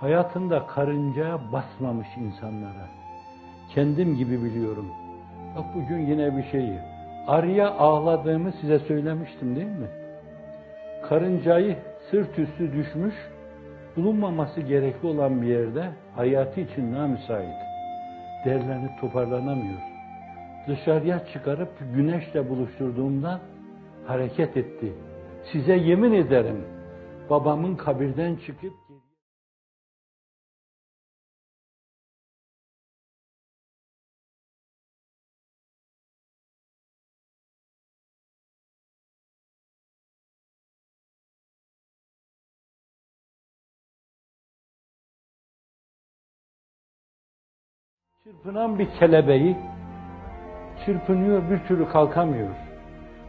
Hayatında karıncaya basmamış insanlara. Kendim gibi biliyorum. Bak bugün yine bir şeyi. Arıya ağladığımı size söylemiştim değil mi? Karıncayı sırt üstü düşmüş, bulunmaması gerekli olan bir yerde hayatı için namüsait. Derlenip toparlanamıyor. Dışarıya çıkarıp güneşle buluşturduğumda hareket etti. Size yemin ederim babamın kabirden çıkıp Çırpınan bir kelebeği çırpınıyor bir türlü kalkamıyor.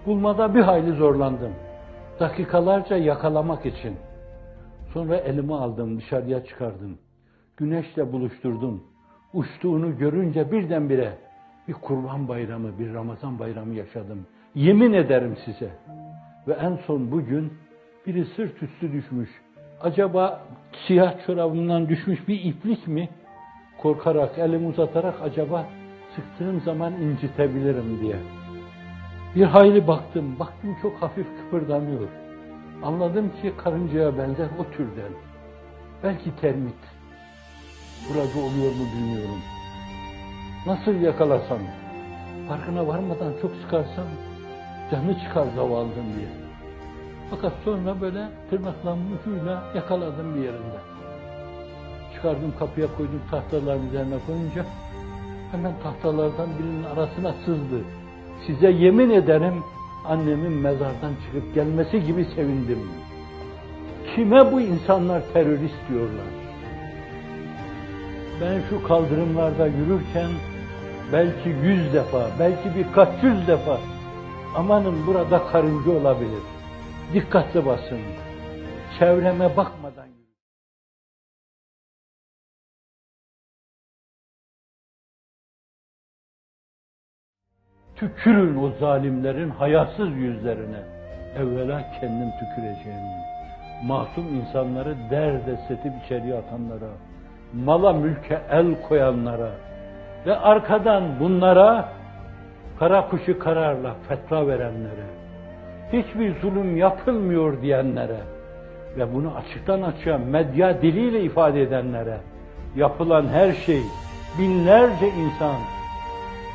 Bulmada bir hayli zorlandım. Dakikalarca yakalamak için. Sonra elime aldım, dışarıya çıkardım. Güneşle buluşturdum. Uçtuğunu görünce birdenbire bir kurban bayramı, bir Ramazan bayramı yaşadım. Yemin ederim size. Ve en son bugün biri sırt üstü düşmüş. Acaba siyah çorabından düşmüş bir iplik mi? Korkarak, elimi uzatarak acaba sıktığım zaman incitebilirim diye. Bir hayli baktım, baktım çok hafif kıpırdamıyor. Anladım ki karıncaya benzer o türden. Belki termit. Burada oluyor mu bilmiyorum. Nasıl yakalasam, farkına varmadan çok sıkarsam canı çıkar zavallım diye. Fakat sonra böyle tırnaklarımın ucuyla yakaladım bir yerinde. Çıkardım kapıya koydum tahtaların üzerine koyunca hemen tahtalardan birinin arasına sızdı. Size yemin ederim annemin mezardan çıkıp gelmesi gibi sevindim. Kime bu insanlar terörist diyorlar? Ben şu kaldırımlarda yürürken belki yüz defa, belki birkaç yüz defa amanın burada karınca olabilir. Dikkatli basın. Çevreme bakmadan Tükürün o zalimlerin hayasız yüzlerine. Evvela kendim tüküreceğim. Masum insanları derde setip içeriye atanlara, mala mülke el koyanlara ve arkadan bunlara kara kuşu kararla fetva verenlere, hiçbir zulüm yapılmıyor diyenlere ve bunu açıktan açığa medya diliyle ifade edenlere yapılan her şey binlerce insan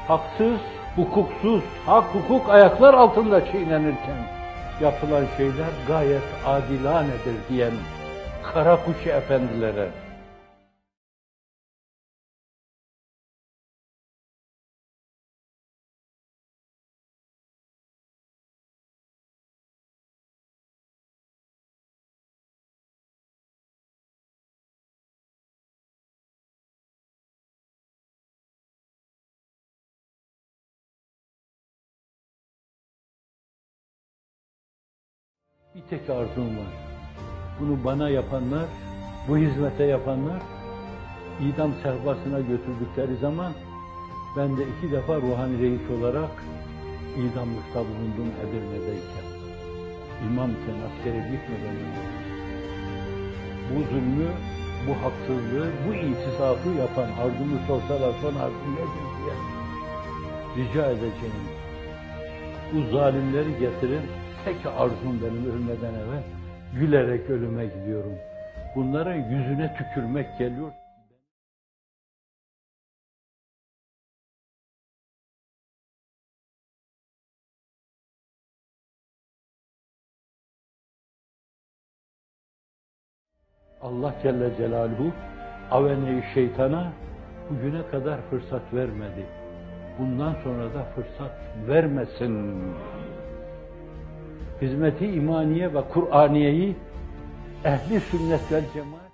haksız, hukuksuz, hak hukuk ayaklar altında çiğnenirken yapılan şeyler gayet adilanedir diyen kara kuşu efendilere Bir tek arzum var. Bunu bana yapanlar, bu hizmete yapanlar idam sehpasına götürdükleri zaman ben de iki defa ruhani reis olarak idamlıkta bulundum Edirne'deyken. İmamken askere gitmeden önce. Bu zulmü, bu haksızlığı, bu itisafı yapan arzumu sorsalar son arzum nedir diye rica edeceğim. Bu zalimleri getirin, tek arzum benim ölmeden evvel gülerek ölüme gidiyorum. Bunların yüzüne tükürmek geliyor. Allah Celle Celaluhu avene şeytana bugüne kadar fırsat vermedi. Bundan sonra da fırsat vermesin hizmeti imaniye ve Kur'aniyeyi ehli sünnet vel cemaat